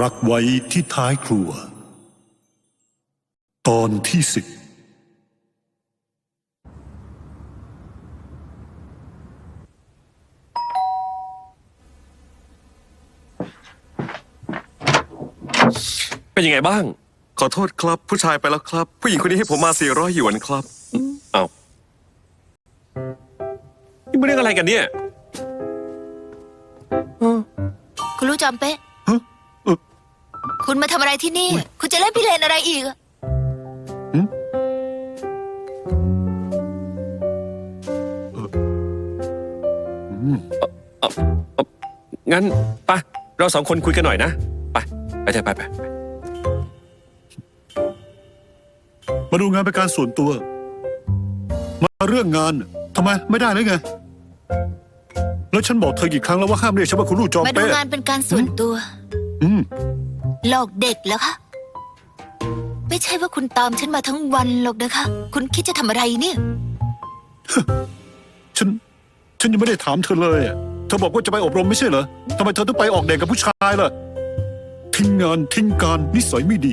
รักไว้ที่ท้ายครัว ตอนที่สิบเป็นยังไงบ้าง ขอโทษครับ ผู้ชายไปแล้วครับ ผู้หญิงคนนี้ให้ผมมา 400 หยวนครับเอานี่มันเรื่องอะไรกันเนี่ย คุณรู้จอมเป๊ะ คุณมาทำอะไรที่นี่ คุณจะเล่นพิเรนอะไรอีกอะงั้นไปเราสองคนคุยกันหน่อยนะ ไป ไปเถอะไปไปมาดูงานเป็นการส่วนตัว มาเรื่องงานทำไมไม่ได้เลยไง แล้วฉันบอกเธอกี่ครั้งแล้วว่าห้ามเรียกฉันว่าคุณลูกจอมมาดูเป๊ะงานเป็นการส่วนตัว อืม หลอกเด็กแล้วคะ ไม่ใช่ว่าคุณตามฉันมาทั้งวันหรอกนะคะ คุณคิดจะทำอะไรเนี่ย ฉัน ฉันยังไม่ได้ถามเธอเลยอะเธอบอกว่าจะไปอบรมไม่ใช่เหรอทำไมเธอต้องไปออกเดทกับผู้ชายล่ะ ทิ้งงานทิ้งการนิสัยไม่ดี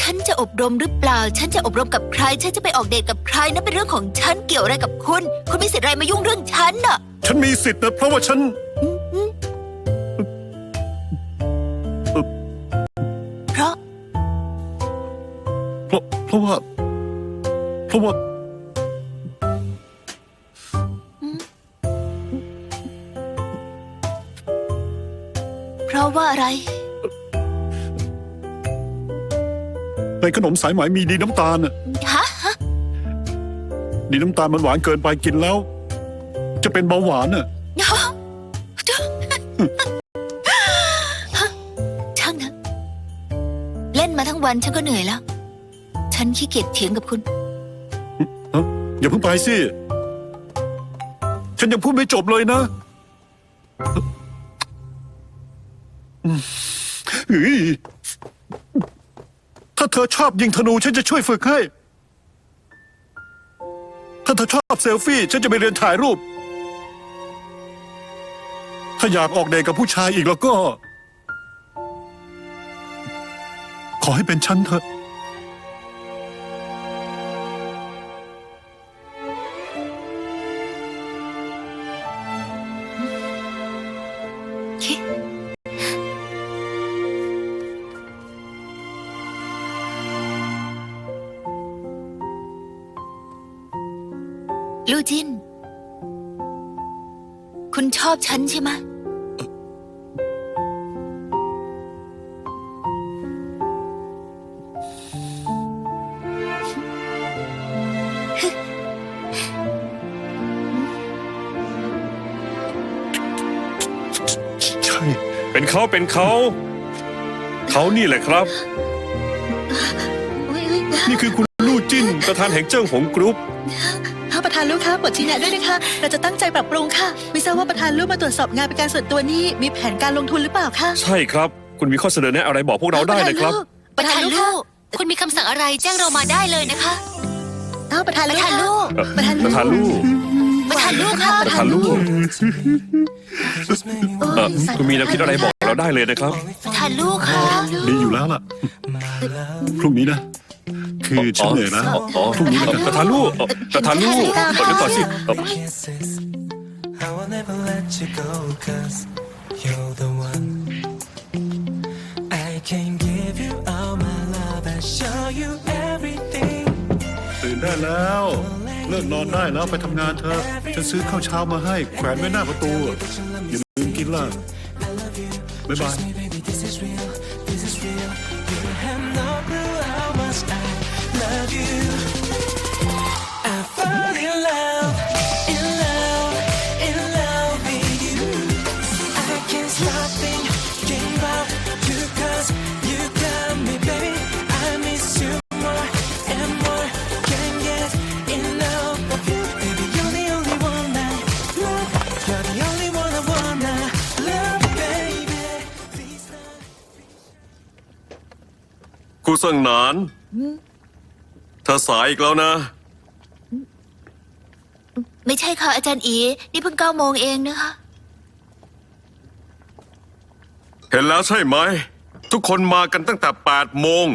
ฉันจะอบรมหรือเปล่า ฉันจะอบรมกับใคร ฉันจะไปออกเดทกับใครนั่นเป็นเรื่องของฉันเกี่ยวอะไรกับคุณ คุณมีสิทธิ์อะไรมายุ่งเรื่องฉันน่ะ ฉันมีสิทธิ์นะเพราะว่าฉัน ราะเพราะว่า เพราะว่า เพราะว่าอะไร ในขนมสายไหมมีดีน้ำตาลน่ะฮะฮะดีน้ำตาลมันหวานเกินไปกินแล้ว จะเป็นเบาหวานน่ะ ช่างนะเล่นมาทั้งวันฉันก็เหนื่อยแล้ว ฉันขี้เกียจเถียงกับคุณอย่าเพิ่งไปสิ ฉันยังพูดไม่จบเลยนะเฮ้ยถ้าเธอชอบยิงธนูฉันจะช่วยฝึกให้ ถ้าเธอชอบเซลฟี่ ฉันจะไปเรียนถ่ายรูป ถ้าอยากออกเดทกับผู้ชายอีกแล้วก็ ขอให้เป็นฉันเถอะ อบฉันใช่ไหมใช่ เป็นเขาเป็นเขา เขานี่แหละครับนี่คือคุณลู่จิ้นประธานแห่งเจิ้งหงกรุ๊ป ค้าบทชี้แนะด้วยนะคะ เราจะตั้งใจปรับปรุงค่ะ ไม่ทราบว่าประธานลูกมาตรวจสอบงานเป็นการส่วนตัวนี้มีแผนการลงทุนหรือเปล่าคะใช่ครับ คุณมีข้อเสนอแนะอะไรบอกพวกเราได้นะครับ ประธานลูกค่ะคุณมีคำสั่งอะไรแจ้งเรามาได้เลยนะคะเอ้าประธานปลูระกธานลูกประธานประธานลูกประธานลูกค่ะประธานลูกเอ่อคุณมีแนวคิดอะไรบอกเราได้เลยนะครับประธานลูกค่ะดีอยู่แล้วล่ะพรุ่งนี้นะ คือฉันเหนื่อยนะอ๋ออ๋อพรุ่งนี้แล้วกันประธานลูกเอ่อประธานลูกเออเดี๋ยวก่อนสิเอ่อ kisses. I will never let you go, cause you're the one. I can give you all my love and show you everything. ตื่นได้แล้ว เลิกนอนได้แล้วไปทำงานเถอะฉันซื้อข้าวเช้ามาให้แขวนไว้หน้าประตู อย่าลืมกินล่ะบ๊ายบาย ครูเซิงหนานเธอสายอีกแล้วนะ ไม่ใช่ค่ะอาจารย์อี นี่เพิ่งเก้าโมงเองนะคะ เห็นแล้วใช่ไหม ทุกคนมากันตั้งแต่8โมง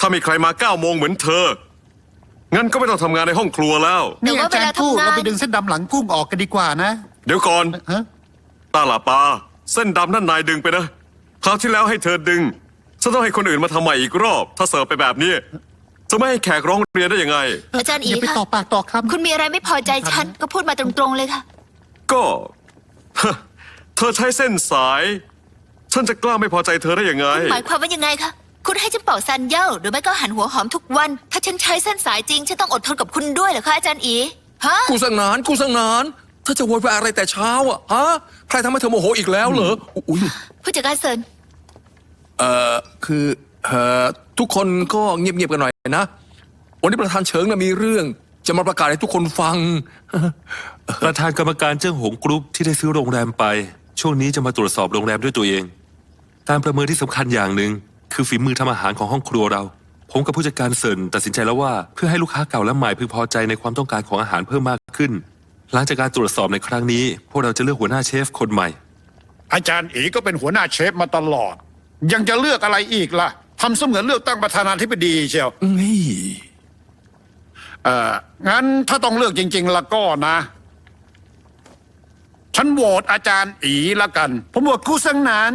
ถ้ามีใครมา9โมงเหมือนเธอ งั้นก็ไม่ต้องทำงานในห้องครัวแล้ว แต่ว่าเวลาทำงาน เราไปดึงเส้นดำหลังกุ้งออกกันดีกว่านะเดี๋ยวก่อน ฮะตาหลาปา เส้นดำนั่นนายดึงไปนะ คราวที่แล้วให้เธอดึง ฉันต้องให้คนอื่นมาทำใหม่อีกรอบ ถ้าเสิร์ฟไปแบบนี้ จะไม่ให้แขกร้องเรียนได้ยังไง อาจารย์อีอย่าไปค่ะ ต่อปากต่อคำ คุณมีอะไรไม่พอใจฉัน ก็พูดมาตรงๆเลยค่ะ ก็ เธอใช้เส้นสาย ฉันจะกล้าไม่พอใจเธอได้ยังไง หมายความว่ายังไงคะ คุณให้ฉันเป่าซันเย่าหรือไม่ก็หันหัวหอมทุกวัน ถ้าฉันใช้เส้นสายจริง ฉันต้องอดทนกับคุณด้วยเหรอคะอาจารย์อี ฮะ กูสังนานกูสังนานเธอจะโวยวายอะไรแต่เช้าอะฮะใครทำให้เธอโมโหอีกแล้วเหรออุ้ยผู้จัดการเซินเอ่อคือเอ่อทุกคนก็เงียบๆกันหน่อยนะวันนี้ประธานเฉิงนะมีเรื่อง จะมาประกาศให้ทุกคนฟัง ประธานกรรมการเจิ้งหงกรุ๊ปที่ได้ซื้อโรงแรมไป ช่วงนี้จะมาตรวจสอบโรงแรมด้วยตัวเอง การประเมินที่สำคัญอย่างหนึ่งคือฝีมือทำอาหารของห้องครัวเรา ผมกับผู้จัดการเซินตัดสินใจแล้วว่าเพื่อให้ลูกค้าเก่าและใหม่พึงพอใจในความต้องการของอาหารเพิ่มมากขึ้น หลังจากการตรวจสอบในครั้งนี้ พวกเราจะเลือกหัวหน้าเชฟคนใหม่ อาจารย์เอ๋ก็เป็นหัวหน้าเชฟมาตลอด ยังจะเลือกอะไรอีกล่ะทำเสมือนเลือกตั้งประธานาธิบดีเชียวนี่เอ่องั้นถ้าต้องเลือกจริง ๆ แล้วก็นะ ฉันโหวตอาจารย์อีละกัน ผมบวกกู้สังนาน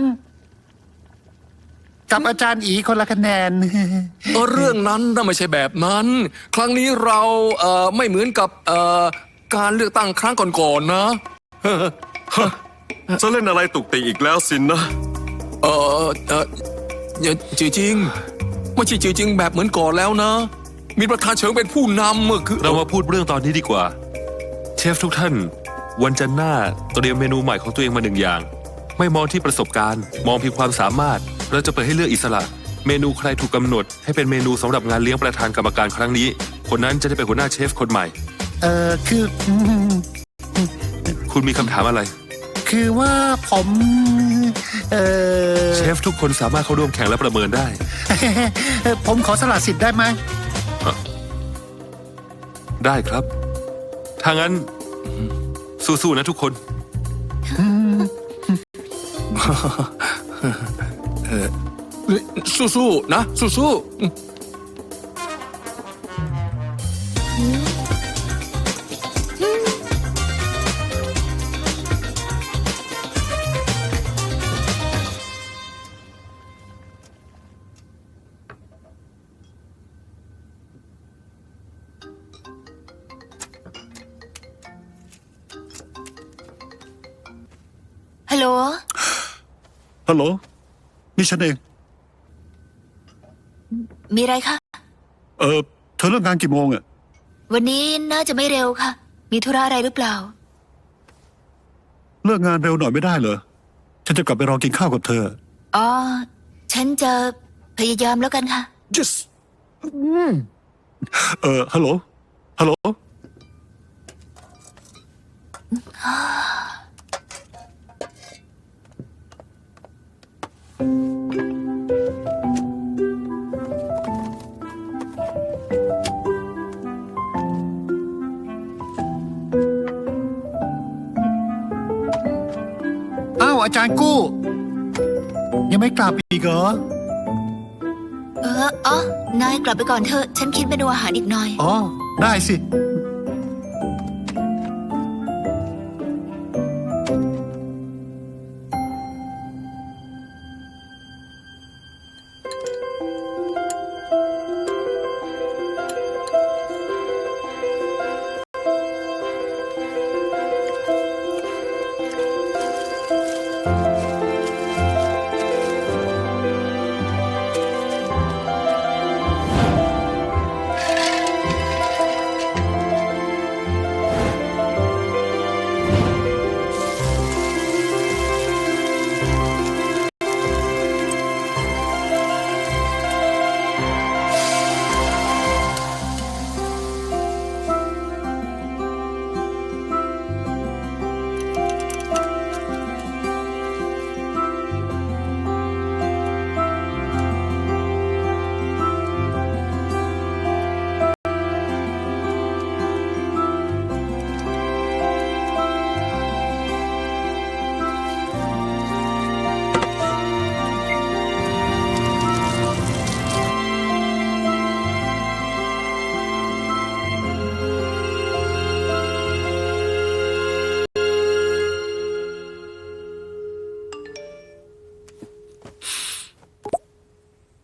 กับอาจารย์อีคนละคะแนน เออเรื่องนั้นน่ะไม่ใช่แบบนั้น ครั้งนี้เราเอ่อไม่เหมือนกับเอ่อการเลือกตั้งครั้งก่อนๆนะ จะเล่นอะไรตุกติกอีกแล้วสินนะ เออเอออย่าจริงๆไม่ใช่จริงๆแบบเหมือนก่อนแล้วนะ มีประธานเฉิงเป็นผู้นำเมื่อคือเรามาพูดเรื่องตอนนี้ดีกว่า เชฟทุกท่าน วันจันทร์หน้าเตรียมเมนูใหม่ของตัวเองมาหนึ่งอย่าง ไม่มองที่ประสบการณ์ มองเพียงความสามารถเราจะเปิดให้เลือกอิสระ เมนูใครถูกกำหนด ให้เป็นเมนูสำหรับงานเลี้ยงประธานกรรมการครั้งนี้ คนนั้นจะได้เป็นหัวหน้าเชฟคนใหม่ เออคืออืมคุณมีคำถามอะไร คือว่าผม เออเชฟทุกคนสามารถเข้าร่วมแข่งและประเมินได้ ผมขอสละสิทธิ์ได้ไหมได้ครับ ถ้างั้น สู้ๆนะทุกคน สู้ๆนะ สู้ๆ ฮัลโหล นี่ฉันเอง มีอะไรคะ เออเธอเลิกงานกี่โมงอะวันนี้น่าจะไม่เร็วค่ะ มีธุระอะไรหรือเปล่า เลิกงานเร็วหน่อยไม่ได้เหรอ ฉันจะกลับไปรอกินข้าวกับเธอ อ๋อ ฉันจะพยายามแล้วกันค่ะ yes เออฮัลโหล ฮัลโหล อ้าวอาจารย์กู้ ยังไม่กลับอีกเหรอ เอออ๋อนายกลับไปก่อนเถอะ ฉันคิดเมนูอาหารอีกหน่อย อ๋อ ได้สิ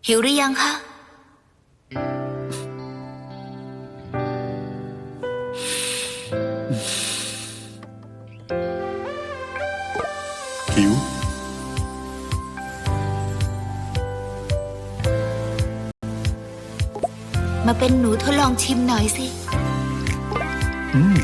หิวหรือยังคะ หิว มาเป็นหนูทดลองชิมหน่อยสิ อืม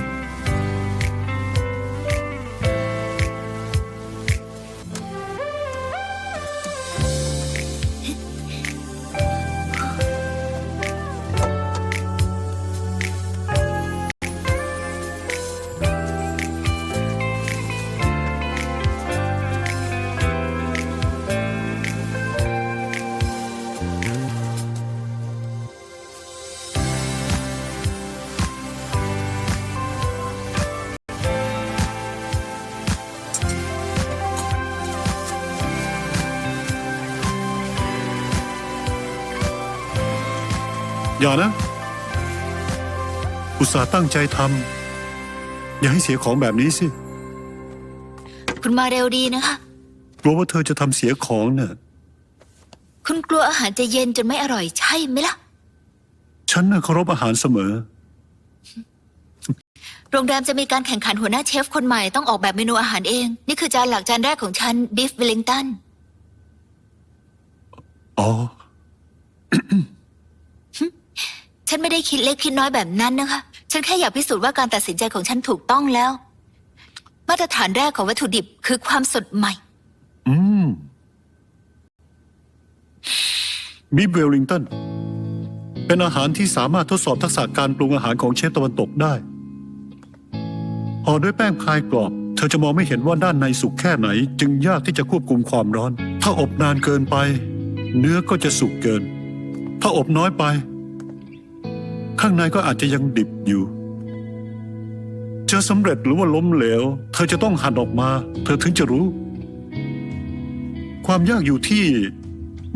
านะ อุตส่าห์ตั้งใจทำอย่าให้เสียของแบบนี้สิ คุณมาเร็วดีนะคะ กลัวว่าเธอจะทำเสียของเน่ะคุณกลัวอาหารจะเย็นจนไม่อร่อยใช่ไหมล่ะ ฉันน่ะเคารพอาหารเสมอ โรงแรมจะมีการแข่งขันหัวหน้าเชฟคนใหม่ต้องออกแบบเมนูอาหารเอง นี่คือจานหลักจานแรกของฉันบีฟเวลลิงตันอ๋อ ฉันไม่ได้คิดเล็กคิดน้อยแบบนั้นนะคะ ฉันแค่อยากพิสูจน์ว่าการตัดสินใจของฉันถูกต้องแล้ว มาตรฐานแรกของวัตถุดิบคือความสดใหม่ อืมบีเวลลิงตันเป็นอาหารที่สามารถทดสอบทักษะการปรุงอาหารของเชฟตะวันตกได้ห่อด้วยแป้งพายกรอบ เธอจะมองไม่เห็นว่าด้านในสุกแค่ไหน จึงยากที่จะควบคุมความร้อน ถ้าอบนานเกินไป เนื้อก็จะสุกเกิน ถ้าอบน้อยไป ข้างในก็อาจจะยังดิบอยู่จะสำเร็จหรือว่าล้มเหลว เธอจะต้องหั่นออกมา เธอถึงจะรู้ ความยากอยู่ที่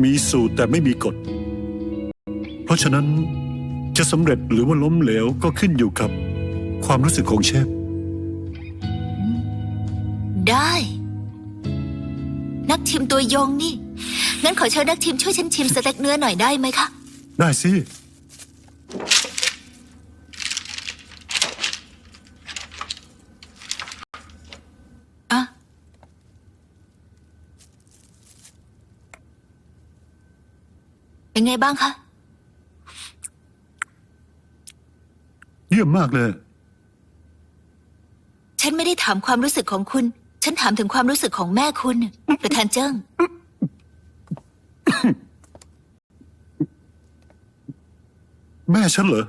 มีสูตรแต่ไม่มีกฎ เพราะฉะนั้นจะสำเร็จหรือว่าล้มเหลวก็ขึ้นอยู่กับ ความรู้สึกของเชฟ ได้ นักชิมตัวยงนี่ งั้นขอเชิญนักชิมช่วยฉันชิมสเต็กเนื้อหน่อยได้ไหมคะ ได้สิ เป็นไงบ้างคะ เยี่ยมมากเลย ฉันไม่ได้ถามความรู้สึกของคุณ ฉันถามถึงความรู้สึกของแม่คุณประธานเจิ้ง แม่ฉันเหรอ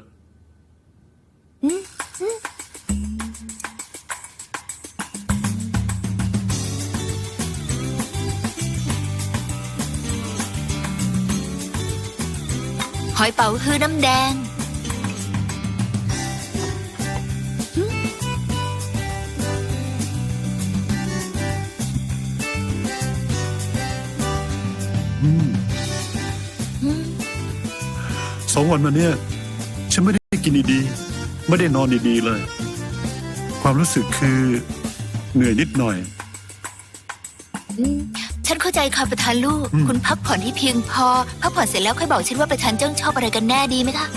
เป๋าฮื้อน้ำแดง อืมอืมองวันมาเนี่ย ฉันไม่ได้กินดีๆ ไม่ได้นอนดีๆเลย ความรู้สึกคือเหนื่อยนิดหน่อย อืม เข้าใจค่ะประธานลูกอืมคุณพักผ่อนให้เพียงพอ พักผ่อนเสร็จแล้วค่อยบอกฉันว่าประธานเจ้าชอบอะไรกันแน่ดีไหมคะ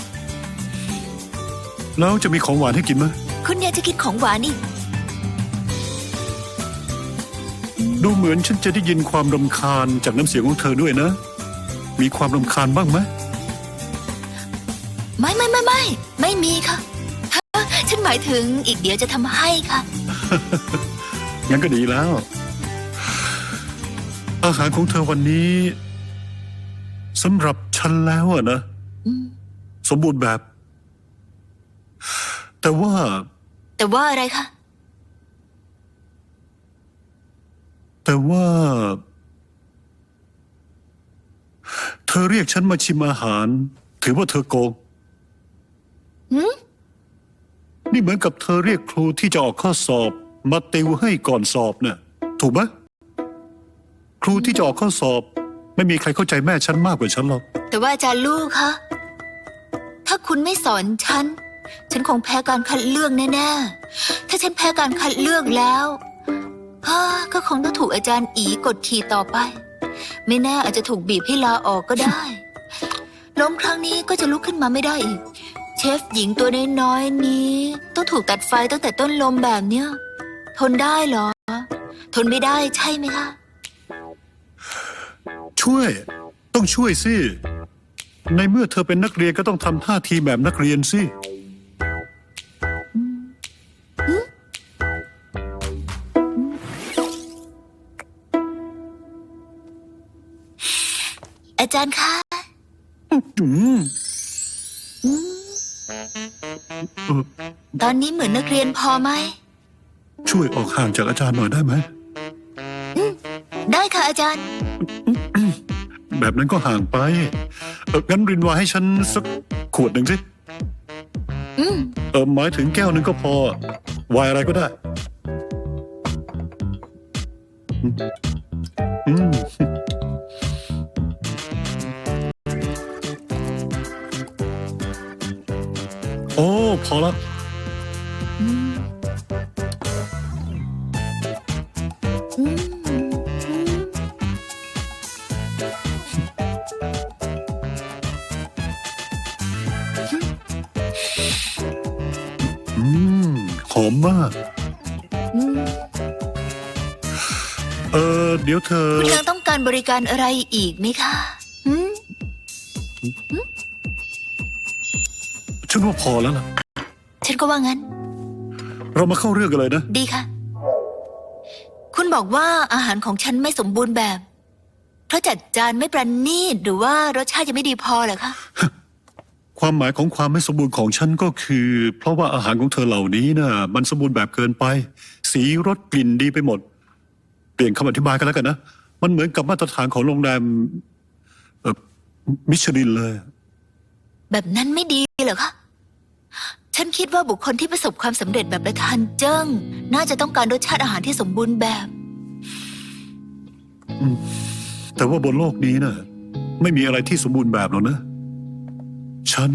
แล้วจะมีของหวานให้กินไหมคุณอยากจะกินของหวานอีก ดูเหมือนฉันจะได้ยินความรำคาญจากน้ำเสียงของเธอด้วยนะ มีความรำคาญบ้างไหมไม่ไม่ไม่ไม่ไม่มีค่ะฮะฉันหมายถึงอีกเดี๋ยวจะทำให้ค่ะ งั้นก็ดีแล้ว อาหารของเธอวันนี้สำหรับฉันแล้วอะนะอืมสมบูรณ์แบบ แต่ว่า แต่ว่าอะไรคะ แต่ว่า เธอเรียกฉันมาชิมอาหาร ถือว่าเธอโกงหืมนี่เหมือนกับเธอเรียกครูที่จะออกข้อสอบ มาติวให้ก่อนสอบเนี่ยถูกไหม ครูที่จะออกข้อสอบ ไม่มีใครเข้าใจแม่ฉันมากกว่าฉันหรอก แต่ว่าอาจารย์ลูกคะ ถ้าคุณไม่สอนฉัน ฉันคงแพ้การคัดเลือกแน่ๆ ถ้าฉันแพ้การคัดเลือกแล้วฮ่าก็คงต้องถูกอาจารย์อีกดขี่ต่อไป ไม่แน่อาจจะถูกบีบให้ลาออกก็ได้ ล้มครั้งนี้ก็จะลุกขึ้นมาไม่ได้อีก เชฟหญิงตัวน้อยๆนี้ ต้องถูกตัดไฟตั้งแต่ต้นลมแบบเนี้ย ทนได้เหรอ ทนไม่ได้ใช่ไหมคะ ช่วย ต้องช่วยสิ ในเมื่อเธอเป็นนักเรียนก็ต้องทำท่าทีแบบนักเรียนสิ อาจารย์คะอืมอืมเออตอนนี้เหมือนนักเรียนพอไหม ช่วยออกห่างจากอาจารย์หน่อยได้ไหม ได้ค่ะอาจารย์ แบบนั้นก็ห่างไปเอองั้นรินวายให้ฉันสักขวดหนึ่งสิอืมเออหมายถึงแก้วหนึ่งก็พอ วายอะไรก็ได้ อืมอืมโอ้พอละ เดี๋ยวเธอ คุณยังต้องการบริการอะไรอีกไหมคะอืมฉันว่าพอแล้วล่ะ ฉันก็ว่างั้น เรามาเข้าเรื่องกันเลยนะ ดีค่ะ คุณบอกว่าอาหารของฉันไม่สมบูรณ์แบบ เพราะจัดจานไม่ประณีตหรือว่ารสชาติยังไม่ดีพอเหรอคะ ความหมายของความไม่สมบูรณ์ของฉันก็คือ เพราะว่าอาหารของเธอเหล่านี้น่ะมันสมบูรณ์แบบเกินไป สีรสกลิ่นดีไปหมดเป ลี่ยนคำอธิบายกันแล้วกันนะ มันเหมือนกับมาตรฐานของโรงแรมเออมิชลินเลย แบบนั้นไม่ดีเหรอคะ ฉันคิดว่าบุคคลที่ประสบความสำเร็จแบบประธานเจิ้ง น่าจะต้องการรสชาติอาหารที่สมบูรณ์แบบ แต่ว่าบนโลกนี้น่ะ ไม่มีอะไรที่สมบูรณ์แบบหรอกนะ ฉัน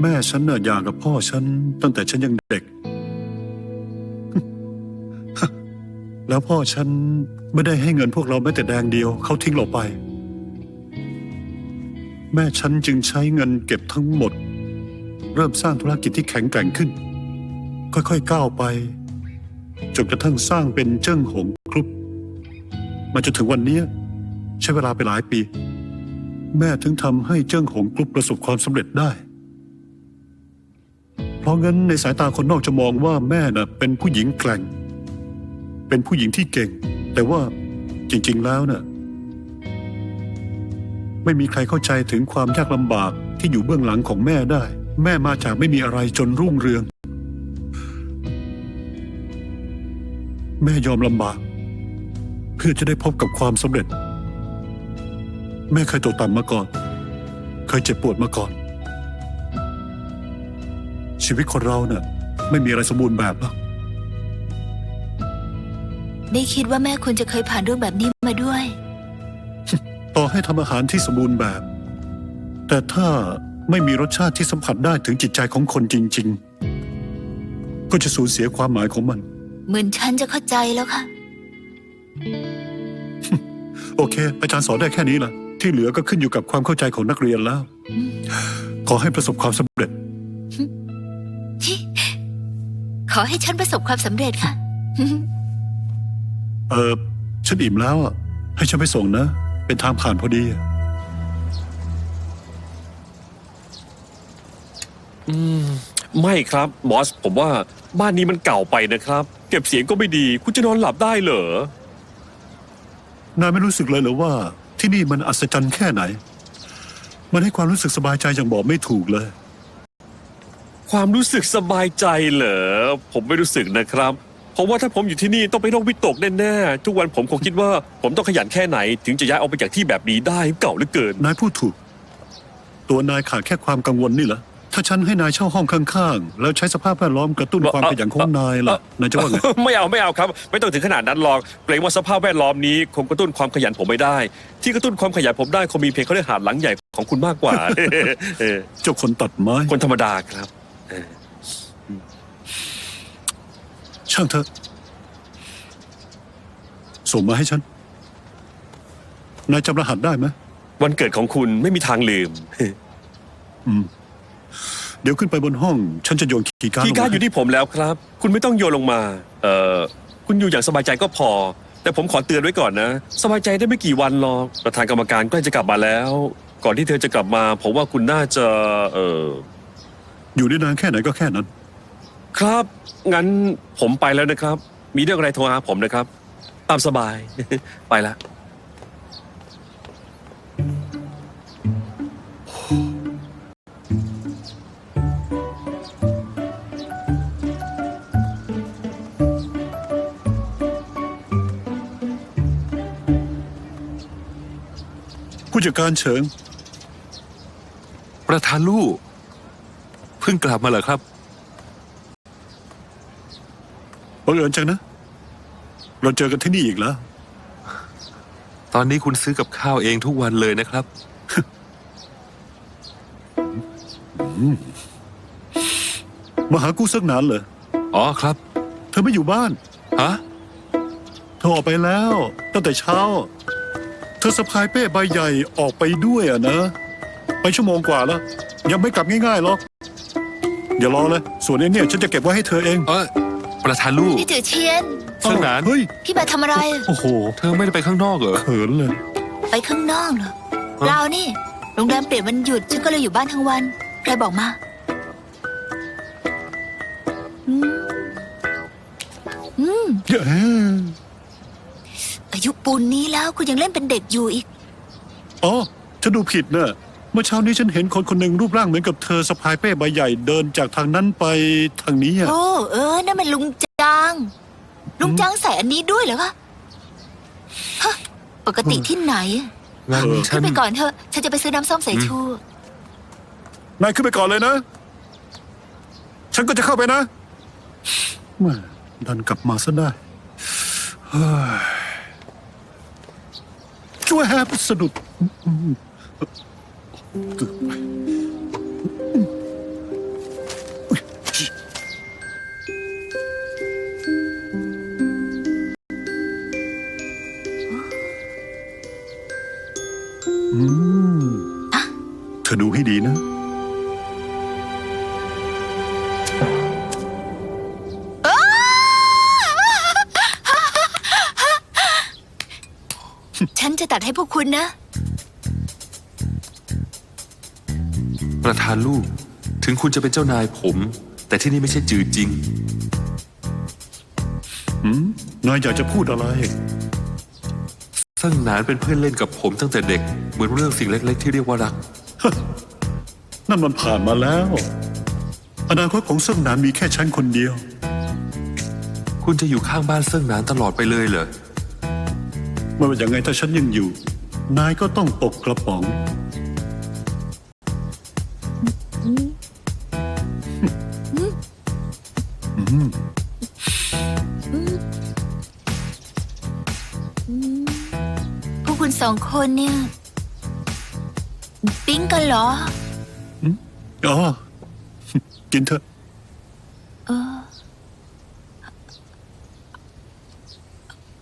แม่ฉันน่ะหย่ากับพ่อฉัน ตั้งแต่ฉันยังเด็ก แล้วพ่อฉันไม่ได้ให้เงินพวกเราแม้แต่แดงเดียวเขาทิ้งเราไป แม่ฉันจึงใช้เงินเก็บทั้งหมด เริ่มสร้างธุรกิจที่แข็งแกร่งขึ้น ค่อยๆก้าวไปจนกระทั่งสร้างเป็นเจิ้งหงกรุ๊ปมาจนถึงวันนี้ใช้เวลาไปหลายปี แม่ถึงทำให้เจิ้งหงกรุ๊ปประสบความสำเร็จได้ เพราะงั้นในสายตาคนนอกจะมองว่าแม่น่ะเป็นผู้หญิงแกร่ง เป็นผู้หญิงที่เก่ง แต่ว่าจริงๆแล้วเน่ะไม่มีใครเข้าใจถึงความยากลำบากที่อยู่เบื้องหลังของแม่ได้ แม่มาจากไม่มีอะไรจนรุ่งเรือง แม่ยอมลำบาก เพื่อจะได้พบกับความสำเร็จ แม่เคยตกต่ำมาก่อน เคยเจ็บปวดมาก่อน ชีวิตคนเราเนี่ยไม่มีอะไรสมบูรณ์แบบหรอก ไม่คิดว่าแม่คุณจะเคยผ่านเรื่องแบบนี้มาด้วย ต่อให้ทำอาหารที่สมบูรณ์แบบ แต่ถ้าไม่มีรสชาติที่สัมผัสได้ถึงจิตใจของคนจริง ๆ ก็จะสูญเสียความหมายของมัน เหมือนฉันจะเข้าใจแล้วค่ะ โอเค อาจารย์สอนได้แค่นี้ล่ะ ที่เหลือก็ขึ้นอยู่กับความเข้าใจของนักเรียนแล้ว ขอให้ประสบความสำเร็จ ขอให้ฉันประสบความสำเร็จค่ะ เออฉันอิ่มแล้วอะให้ฉันไปส่งนะ เป็นทางผ่านพอดีอะไม่ครับบอส ผมว่าบ้านนี้มันเก่าไปนะครับ เก็บเสียงก็ไม่ดี คุณจะนอนหลับได้เหรอนายไม่รู้สึกเลยเหรอว่า ที่นี่มันอัศจรรย์แค่ไหน มันให้ความรู้สึกสบายใจอย่างบอกไม่ถูกเลย ความรู้สึกสบายใจเหรอผมไม่รู้สึกนะครับ เพราะว่าถ้าผมอยู่ที่นี่ต้องไปโรควิตกแน่ๆทุกวันผมคงคิดว่าผมต้องขยันแค่ไหน ถึงจะย้ายออกไปจากที่แบบนี้ได้เก่าเหลือเกิน นายพูดถูก ตัวนายขาดแค่ความกังวลนี่เหรอถ้าฉันให้นายเช่าห้องข้างๆ แล้วใช้สภาพแวดล้อมกระตุ้นความขยันของนายล่ะนายจะว่าไง ไม่เอาไม่เอาครับ ไม่ต้องถึงขนาดนั้นหรอกเกรงว่าสภาพแวดล้อมนี้คงกระตุ้นความขยันผมไม่ได้ ที่กระตุ้นความขยันผมได้คงมีเพียงเขาได้หาดหลังใหญ่ของคุณมากกว่าเออเจ้าคนตัดไม้คนธรรมดาครับ ช่างเถอะ ส่งมาให้ฉัน นายจำรหัสได้ไหมวันเกิดของคุณไม่มีทางลืมเดี๋ยวขึ้นไปบนห้อง ฉันจะโยนคีย์การ์ดคีย์การ์ดลงอยู่ที่ผมแล้วครับ คุณไม่ต้องโยนลงมา เอ่อ คุณอยู่อย่างสบายใจก็พอ แต่ผมขอเตือนไว้ก่อนนะ สบายใจได้ไม่กี่วันหรอก ประธานกรรมการใกล้จะกลับมาแล้ว ก่อนที่เธอจะกลับมา ผมว่าคุณน่าจะ เอ่อ อยู่ได้นานแค่ไหนก็แค่นั้น ครับ งั้นผมไปแล้วนะครับ มีเรื่องอะไรโทรหาผมนะครับ ตามสบาย ไปละผู้จัดการเฉิง ประธานลู่เพิ่งกลับมาเหรอครับ บังเอิญจังนะ เราเจอกันที่นี่อีกแล้ว ตอนนี้คุณซื้อกับข้าวเองทุกวันเลยนะครับ มาหากู้สักนานเหรออ๋อครับ เธอไม่อยู่บ้าน ฮะ เธอออกไปแล้ว ตั้งแต่เช้า เธอสะพายเป้ใบใหญ่ออกไปด้วยอะนะ ไปชั่วโมงกว่าแล้ว ยังไม่กลับง่ายๆหรอกอย่ารอเลย ส่วนไอ้เนี่ย ฉันจะเก็บไว้ให้เธอเอง เออ ประธานลู่พี่จือเชียนเซิงหนานเฮ้ยพี่มาทำอะไร โอ้โห เธอไม่ได้ไปข้างนอกเหรอเขินเลย ไปข้างนอกเหรอเรานี่โรงแรมเปลี่ยนวันหยุดฉันก็เลยอยู่บ้านทั้งวัน ใครบอกมาอืมอืมเย้อายุปูนนี้แล้วคุณยังเล่นเป็นเด็กอยู่อีก อ๋อฉันดูผิดเนะ่ะ เมื่อเช้านี้ฉันเห็นคนคนหนึ่งรูปร่างเหมือนกับเธอสะพายเป้ใบใหญ่เดินจากทางนั้นไปทางนี้อะโอ้เออนั่นมันลุงจางลุงจางใส่อันนี้ด้วยเหรอคะฮะปกติที่ไหนงั้นฉัขึ้นนไปก่อนเถอะฉันจะไปซื้อน้ำส้มสายชู นายขึ้นไปก่อนเลยนะ ฉันก็จะเข้าไปนะแม่ดันกลับมาซะได้เฮ้ยช่วยแฮปสะดุด เธอดูให้ดีนะ ฉันจะตัดให้พวกคุณนะ ประธานลู่ถึงคุณจะเป็นเจ้านายผม แต่ที่นี่ไม่ใช่จืดจริงนายอยากจะพูดอะไรเซิ่งหนานเป็นเพื่อนเล่นกับผมตั้งแต่เด็ก เหมือนเรื่องสิ่งเล็ก ๆ ที่เรียกว่ารัก นั่นมันผ่านมาแล้ว อนาคตของเซิ่งหนานมีแค่ฉันคนเดียว คุณจะอยู่ข้างบ้านเซิ่งหนานตลอดไปเลยเหรอ ไม่ว่าอย่างไงถ้าฉันยังอยู่ นายก็ต้องตกกระป๋อง สองคนเนี่ยปิ๊งกันเหรอ อ๋อ กินเถอะ เออ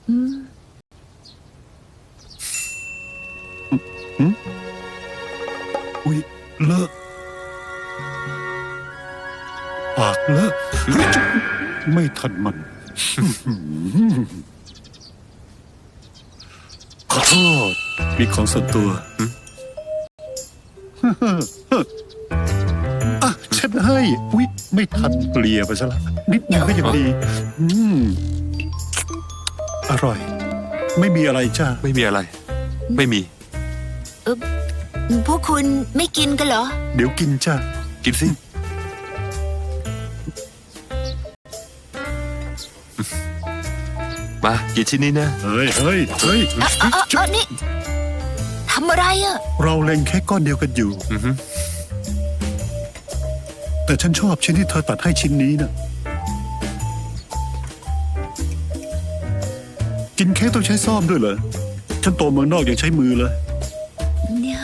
อืมอุ้ยเลอะปากเลอะเฮ้ยจุ๊บไม่ทันมัน ขอโทษ มี ของส่วนตัวอะเช็ดให้อุ้ยไม่ทันเปลียไปซะละนิดนึงก็ยังดีอืมอร่อย ไม่มีอะไรจ้าไม่มีอะไร ไม่มี เออพวกคุณไม่กินกันเหรอ เดี๋ยวกินจ้ากินสิมากินชิ้นนี้นะ เฮ้ยเฮ้ยเฮ้ยอะอะอะอะนี่ทำ อะไรอะเราเล็งแค่ก้อนเดียวกันอยู่ อือฮึแต่ฉันชอบชิ้นที่เธอตัดให้ชิ้นนี้นะกินเค้กต้องใช้ซ่อมด้วยเหรอ ฉันโตเมืองนอกยังใช้มือเลย เนี่ย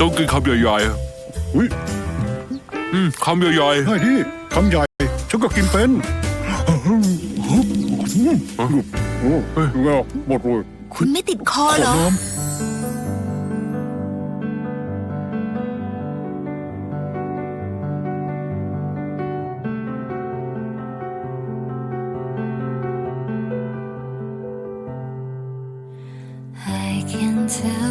ต้องกินคำใหญ่ๆอะอุ้ยอืมคำใหญ่ได้ดิคำใหญ่ ฉันก็กินเป็นโอ้โหหมดเลย คุณไม่ติดคอขอเหรอน้ I can tell